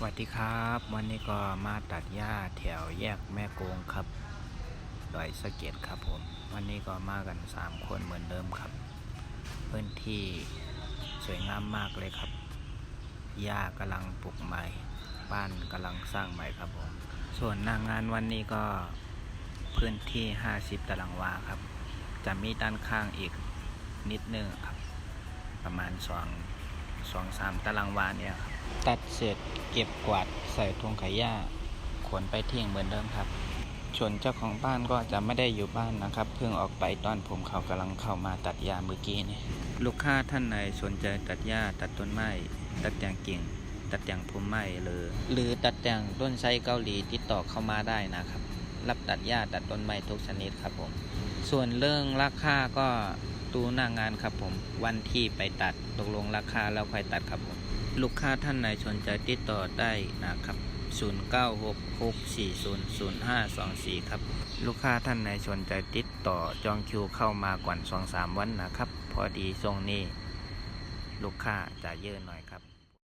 สวัสดีครับ วันนี้ก็มาตัดหญ้าแถวแยกแม่โกงครับดอยสะเก็ดครับผม วันนี้ก็มากัน 3 คนเหมือนเดิมครับ พื้นที่สวยงามมากเลยครับหญ้ากำลังปลูกใหม่ บ้านกำลังสร้างใหม่ครับผม ส่วนหน้างงานวันนี้ก็พื้นที่ 50 ตารางวาครับ จะมีด้านข้างอีกนิดนึงครับ ประมาณ2 2 3ตารางวาเนี่ยครับตัดเสร็จเก็บกวาดใส่ถุงขยะขนไปทิ้งเหมือนเดิมครับส่วนเจ้าของบ้านก็จะไม่ได้อยู่บ้านนะครับ เพิ่งออกไปตอนผมเขากำลังเข้ามาตัดหญ้าเมื่อกี้นี่ลูกค้าท่านไหนสนใจตัดหญ้าตัดต้นไม้ตัดแต่งกิ่ง ตัดแต่งพุ่มไม้หรือ หรือตัดแต่งต้นไทรเกาหลีติดต่อเข้ามาได้นะครับ รับตัดหญ้าตัดต้นไม้ทุกชนิดครับผม ส่วนเรื่องราคาก็ ตู้หน้างานครับผม วันที่ไปตัดตกลงราคาแล้วค่อยตัดครับผม ลูกค้าท่านไหนสนใจติดต่อได้นะครับ 0966400524 ครับ ลูกค้าท่านไหนสนใจติดต่อจองคิวเข้ามาก่อน 2-3 วันนะครับ พอดีทรงนี้ ลูกค้าจะเยอะหน่อยครับ